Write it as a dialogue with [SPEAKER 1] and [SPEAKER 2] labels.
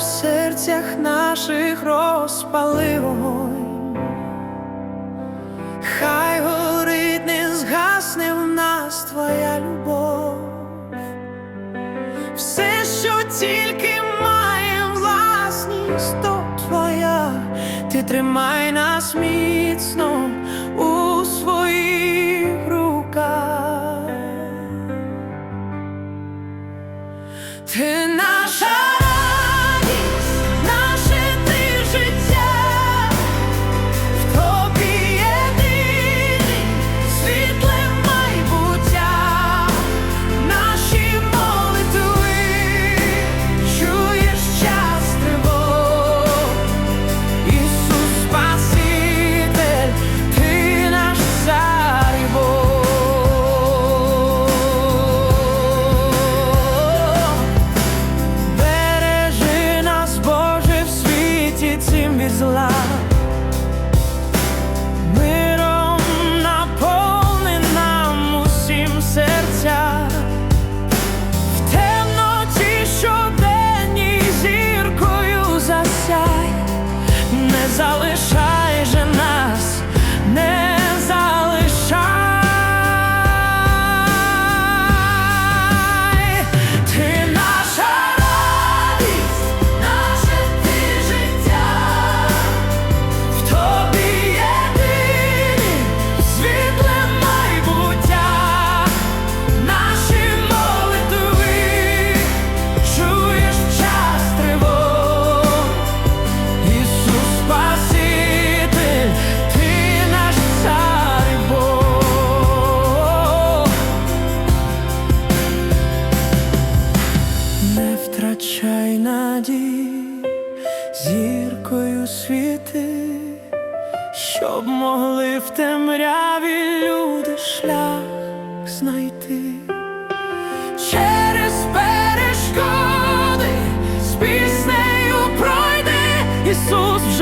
[SPEAKER 1] в серцях наших розпали. Хай горить, не згасне в нас твоя любов. Все, що тільки має власність, то твоя, ти тримай нас міцно залишай Зіркою світи, щоб могли в темряві люди шлях знайти. Через перешкоди з піснею пройде Ісус.